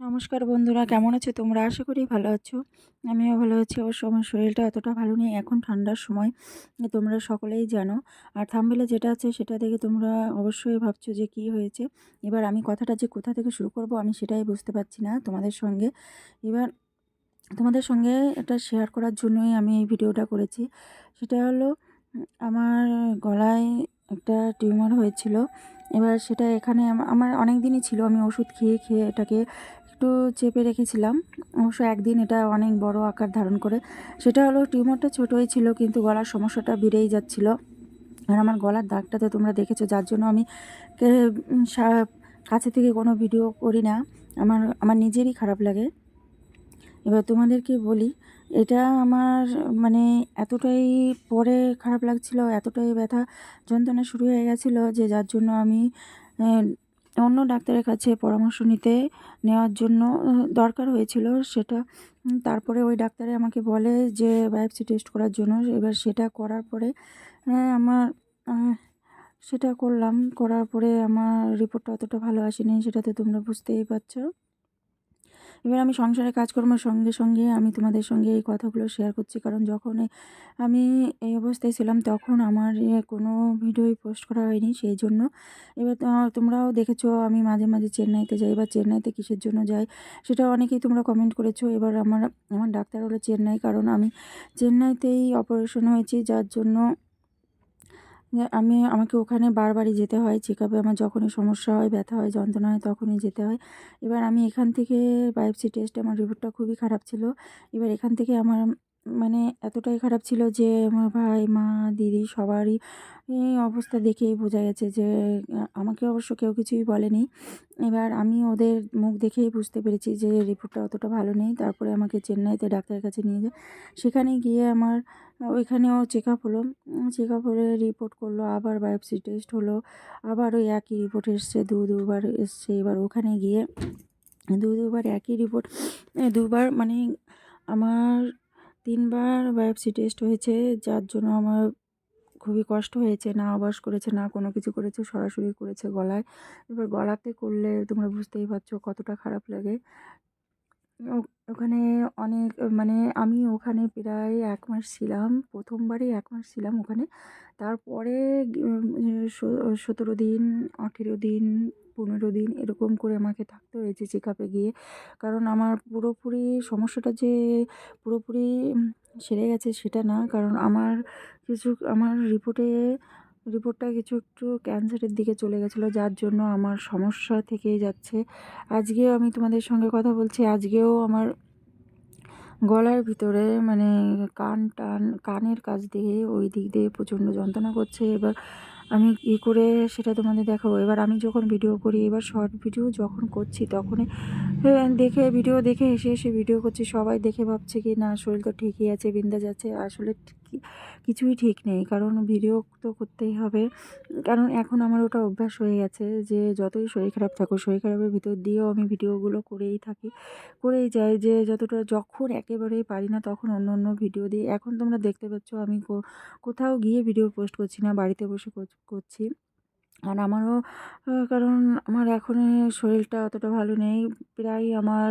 নমস্কার বন্ধুরা, কেমন আছো তোমরা? আশা করি ভালো আছো। আমিও ভালো আছি। অবশ্য আমার শরীরটা এতটা ভালো নেই, এখন ঠান্ডার সময়। তোমরা সকলেই জানো। আর থামবেলে যেটা আছে সেটা দেখে তোমরা অবশ্যই ভাবছ যে কি হয়েছে। এবার আমি কথাটা যে কোথা থেকে শুরু করব আমি সেটাই বুঝতে পারছি না তোমাদের সঙ্গে। এবার তোমাদের সঙ্গে এটা শেয়ার করার জন্যই আমি এই ভিডিওটা করেছি। সেটা হলো, আমার গলায় একটা টিউমার হয়েছিল। এবার সেটা এখানে আমার অনেক দিনই ছিল। আমি ওষুধ খেয়ে খেয়ে এটাকে একটু চেপে রেখেছিলাম। অবশ্য একদিন এটা অনেক বড় আকার ধারণ করে। সেটা হলো টিউমারটা ছোটোই ছিল, কিন্তু গলার সমস্যাটা বেড়েই যাচ্ছিল। আর আমার গলার দাগটাতে তোমরা দেখেছ, যার জন্য আমি কাছে থেকে কোনো ভিডিও করি না। আমার আমার নিজেরই খারাপ লাগে। এবার তোমাদেরকে বলি, এটা আমার মানে এতটাই পরে খারাপ লাগছিল, এতটাই ব্যথা যন্ত্রণা শুরু হয়ে গেছিল যে যার জন্য আমি অন্য ডাক্তারের কাছে পরামর্শ নিতে, নেওয়ার জন্য দরকার হয়েছিল সেটা। তারপরে ওই ডাক্তারে আমাকে বলে যে, বায়োপসি টেস্ট করার জন্য। এবার সেটা করার পরে আমার সেটা করলাম। করার পরে আমার রিপোর্টটা অতটা ভালো আসেনি, সেটা তো তোমরা বুঝতেই পারছ। এবার আমি সংসারে কাজকর্মের সঙ্গে সঙ্গে আমি তোমাদের সঙ্গে এই কথাগুলো শেয়ার করছি। কারণ যখন আমি এই অবস্থায় ছিলাম, তখন আমার কোনো ভিডিওই পোস্ট করা হয়নি, সেই জন্য। এবার তোমরাও দেখেছ, আমি মাঝে মাঝে চেন্নাইতে যাই এবার চেন্নাইতে কিসের জন্য যাই, সেটা অনেকেই তোমরা কমেন্ট করেছ। এবার আমার আমার ডাক্তার হলো চেন্নাই, কারণ আমি চেন্নাইতেই অপারেশন হয়েছি, যার জন্য আমি, আমাকে ওখানে বারবারই যেতে হয়। চেক আপে আমার যখনই সমস্যা হয়, ব্যথা হয়, যন্ত্রণা হয়, তখনই যেতে হয়। এবার আমি এখান থেকে বায়োপসি টেস্টে আমার রিপোর্টটা খুবই খারাপ ছিল। এবার এখান থেকে আমার মানে এতটাই খারাপ ছিল যে আমার ভাই, মা, দিদি সবারই অবস্থা দেখেই বোঝা গেছে যে, আমাকে অবশ্য কেউ কিছুই বলেনি। এবার আমি ওদের মুখ দেখেই বুঝতে পেরেছি যে, রিপোর্টটা অতটা ভালো নেই। তারপরে আমাকে চেন্নাইতে ডাক্তারের কাছে নিয়ে যায়। সেখানে গিয়ে আমার ওইখানেও চেক আপ হলো। চেক আপ হলে রিপোর্ট করল, আবার বায়োপসি টেস্ট হলো, আবার ওই একই রিপোর্ট এসছে, দু, দুবার এসছে। এবার ওখানে গিয়ে দু, দুবার একই রিপোর্ট দুবার মানে আমার তিনবার বায়োপসি টেস্ট হয়েছে, যার জন্য আমার খুবই কষ্ট হয়েছে। না অবাস করেছে, না কোনো কিছু করেছে, সরাসরি করেছে গলায়। এবার গলাতে করলে তোমরা বুঝতেই পারছ কতটা খারাপ লাগে। ওখানে অনেক মানে আমি ওখানে প্রায় এক মাস ছিলাম, প্রথমবারই এক মাস ছিলাম ওখানে। তারপরে সতেরো দিন, আঠেরো দিন, পনেরো দিন এরকম করে আমাকে থাকতে হয়েছে চেক আপে গিয়ে। কারণ আমার পুরোপুরি সমস্যাটা যে, পুরোপুরি সেরে গেছে সেটা না। কারণ আমার কিছু, আমার রিপোর্টে রিপোর্টটা কিছু একটু ক্যান্সারের দিকে চলে গেছিল, যার জন্য আমার সমস্যা থেকেই যাচ্ছে। আজকেও আমি তোমাদের সঙ্গে কথা বলছি, আজকেও আমার গলার ভিতরে মানে কান টান, কানের কাছ দিয়ে ওই দিক দিয়ে প্রচণ্ড যন্ত্রণা করছে। এবার আমি কী করে সেটা তোমাদের দেখাবো। এবার আমি যখন ভিডিও করি, এবার শর্ট ভিডিও যখন করছি, তখনই দেখে ভিডিও দেখে এসে এসে ভিডিও করছি। সবাই দেখে ভাবছে কি, না, শরীর তো ঠিকই আছে বিন্দা যাচ্ছে আসলে কিছুই ঠিক নেই। কারণ ভিডিও তো করতেই হবে। কারণ এখন আমার ওটা অভ্যাস হয়ে গেছে যে, যতই শরীর খারাপ থাকুক, শরীর খারাপের ভিতর দিয়েও আমি ভিডিওগুলো করেই থাকি। করেই যাই যে, যতটা, যখন একেবারেই পারি না, তখন অন্য অন্য ভিডিও দিই। এখন তোমরা দেখতে পাচ্ছ আমি কোথাও গিয়ে ভিডিও পোস্ট করছি না, বাড়িতে বসে করছি। আর আমারও কারণ আমার এখন শরীরটা অতটা ভালো নেই। প্রায় আমার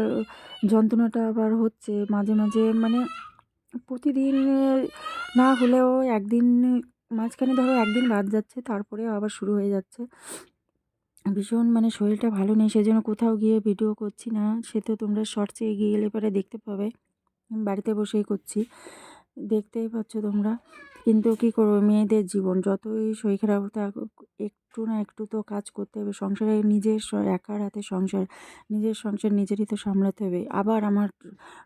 যন্ত্রণাটা আবার হচ্ছে। মাঝে মাঝে মানে প্রতিদিন না হলেও একদিন, মাঝখানে ধরো একদিন বাদ যাচ্ছে, তারপরে আবার শুরু হয়ে যাচ্ছে। ভীষণ মানে শরীরটা ভালো নেই, সেজন্য কোথাও গিয়ে ভিডিও করছি না। সে তো তোমরা শর্টসে এগিয়ে গেলে পরে দেখতে পাবে। বাড়িতে বসেই করছি। দেখতেই পাচ্ছ তোমরা। কিন্তু কী করব, মেয়েদের জীবন, যতই শরীর খারাপ থাকুক একটু না একটু তো কাজ করতে হবে। সংসারে নিজের একার হাতে সংসার, নিজের সংসার নিজেরই তো সামলাতে হবে। আবার আমার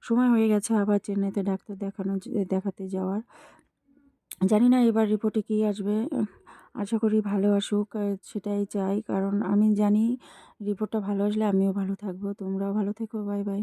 সময় হয়ে গেছে, আবার চেন্নাইতে ডাক্তার দেখানো, দেখাতে যাওয়ার। জানি না এবার রিপোর্টে কী আসবে। আশা করি ভালো আসুক সেটাই চাই। কারণ আমি জানি রিপোর্টটা ভালো আসলে আমিও ভালো থাকব। তোমরাও ভালো থেকো। Bye bye